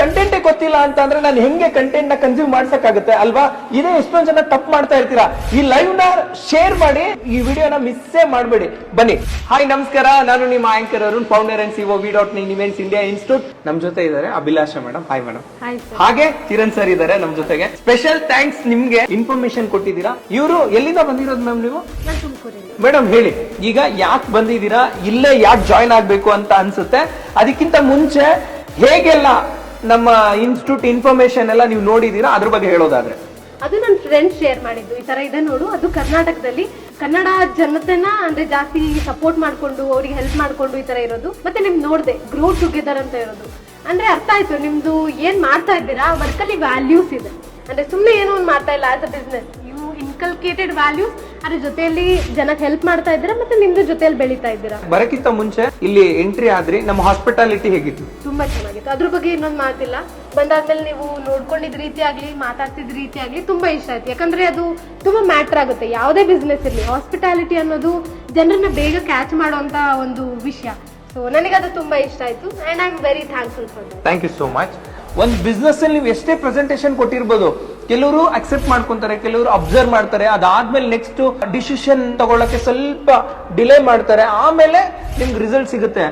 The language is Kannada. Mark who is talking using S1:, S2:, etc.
S1: ಕಂಟೆಂಟೇ ಗೊತ್ತಿಲ್ಲ ಅಂತ ಅಂದ್ರೆ ನಾನು ಹೆಂಗೆ ಕಂಟೆಂಟ್ನ ಕನ್ಸ್ಯೂಮ್ ಮಾಡ್ಸಕ್ಕಾಗುತ್ತೆ? ಅಲ್ವಾ? ಇದೇ ಎಷ್ಟೊಂದ್ ಜನ ತಪ್ಪು ಮಾಡ್ತಾ ಇರ್ತೀರಾ? ಈ ಲೈವ್ನ ಶೇರ್ ಮಾಡಿ ಈ ವಿಡಿಯೋನ ಮಿಸ್ಸೇ ಮಾಡಬೇಡಿ. ಬನ್ನಿ. ಹಾಯ್ ನಮಸ್ಕಾರ. ನಾನು ನಿಮ್ಮ anchor Arun founder and CEO V dot nine events India institute ನಮ್ ಜೊತೆ ಇದ್ದಾರೆ ಅಭಿಲಾಷ ಮೇಡಮ್ ಹಾಯ್ ಮೇಡಮ್ ಹಾಗೆ ಕಿರಣ್ ಸರ್ ಇದ್ದಾರೆ ನಮ್ ಜೊತೆಗೆ. ಸ್ಪೆಷಲ್ ಥ್ಯಾಂಕ್ಸ್ ನಿಮ್ಗೆ ಇನ್ಫಾರ್ಮೇಶನ್ ಕೊಟ್ಟಿದ್ದೀರಾ? ಇವರು ಎಲ್ಲಿಂದ ಬಂದಿರೋದು ಮ್ಯಾಮ್ ನೀವು? ಮೇಡಮ್ ಹೇಳಿ. ಈಗ ಯಾಕೆ ಬಂದಿದ್ದೀರಾ? ಇಲ್ಲೇ ಯಾಕೆ ಜಾಯ್ನ್ ಆಗ್ಬೇಕು ಅಂತ ಅನ್ಸುತ್ತೆ. ಅದಕ್ಕಿಂತ ಮುಂಚೆ ಹೇಗೆಲ್ಲ ನಮ್ಮ ಇನ್ಸ್ಟಿಟ್ಯೂಟ್ ಇನ್ಫಾರ್ಮೇಶನ್ ಎಲ್ಲ ನೀವು ನೋಡಿದೀರಾ? ಅದ್ರ ಬಗ್ಗೆ ಹೇಳೋದಾದ್ರೆ.
S2: ಅದು ನನ್ನ ಫ್ರೆಂಡ್ ಶೇರ್ ಮಾಡಿದ್ದು. ಈ ತರ ಇದೆ ನೋಡು. ಅದು ಕರ್ನಾಟಕದಲ್ಲಿ ಕನ್ನಡ ಜನತೆನ ಅಂದ್ರೆ ಜಾಸ್ತಿ ಸಪೋರ್ಟ್ ಮಾಡ್ಕೊಂಡು, ಅವ್ರಿಗೆ ಹೆಲ್ಪ್ ಮಾಡ್ಕೊಂಡು ಈ ತರ ಇರೋದು. ಮತ್ತೆ ನಿಮ್ ನೋಡ್ದೆ ಗ್ರೋ ಟುಗೆದರ್ ಅಂತ ಇರೋದು. ಅಂದ್ರೆ ಅರ್ಥ ಆಯ್ತು. ನಿಮ್ದು ಏನ್ ಮಾಡ್ತಾ ಇದ್ದೀರಾ? ವರ್ಕಲ್ಲಿ ವ್ಯಾಲ್ಯೂಸ್ ಇದೆ. ಅಂದ್ರೆ ಸುಮ್ಮನೆ ಏನೋ ಒಂದು ಮಾಡ್ತಾ ಇಲ್ಲ as a business inculcated values ಅದ್ರ ಜೊತೆಯಲ್ಲಿ ಜನಕ್ಕೆ ಹೆಲ್ಪ್ ಮಾಡ್ತಾ ಇದ್ದೀರಾ ಮತ್ತೆ ನಿಮ್ದು ಜೊತೆಯಲ್ಲಿ ಬೆಳೀತಾ ಇದ್ದೀರಾ?
S1: ಬರಕ್ಕಿಂತ ಮುಂಚೆ ಇಲ್ಲಿ ಎಂಟ್ರಿ ಆದ್ರಿ ನಮ್ಮ ಹಾಸ್ಪಿಟಾಲಿಟಿ ಹೇಗಿತ್ತು?
S2: ತುಂಬಾ ಚೆನ್ನಾಗಿತ್ತು. ಅದ್ರ ಬಗ್ಗೆ ಇನ್ನೊಂದು ಮಾತಿಲ್ಲ. ಬಂದಾದ್ಮೇಲೆ ನೀವು ನೋಡ್ಕೊಂಡಿದ್ ರೀತಿ ಆಗ್ಲಿ ಮಾತಾಡ್ತಿದ್ ರೀತಿ ಆಗ್ಲಿ ತುಂಬಾ ಇಷ್ಟ ಆಯ್ತು. ಯಾಕಂದ್ರೆ ಅದು ತುಂಬಾ ಮ್ಯಾಟರ್ ಆಗುತ್ತೆ. ಯಾವುದೇ ಬಿಸ್ನೆಸ್ ಇರಲಿ ಹಾಸ್ಪಿಟಾಲಿಟಿ ಅನ್ನೋದು ಜನರನ್ನ ಬೇಗ ಕ್ಯಾಚ್ ಮಾಡುವಂತ ಒಂದು ವಿಷಯ. ಸೊ ನನಗದು ತುಂಬಾ ಇಷ್ಟ ಆಯ್ತು and I am very thankful for
S1: thank you so much ಒಂದು ಬಿಸ್ನೆಸ್ ಅಲ್ಲಿ ನೀವು ಎಷ್ಟೇ ಪ್ರೆಸೆಂಟೇಶನ್ ಕೊಟ್ಟಿರ್ಬೋದು, ಕೆಲವರು ಅಕ್ಸೆಪ್ಟ್ ಮಾಡ್ಕೊಂತಾರೆ, ಕೆಲವರು ಅಬ್ಸರ್ವ್ ಮಾಡ್ತಾರೆ, ಅದಾದ್ಮೇಲೆ ನೆಕ್ಸ್ಟ್ ಡಿಸಿಷನ್ ತಗೊಳ್ಳಕ್ಕೆ ಸ್ವಲ್ಪ ಡಿಲೇ ಮಾಡ್ತಾರೆ, ಆಮೇಲೆ ನಿಮ್ಗೆ ರಿಸಲ್ಟ್ ಸಿಗುತ್ತೆ.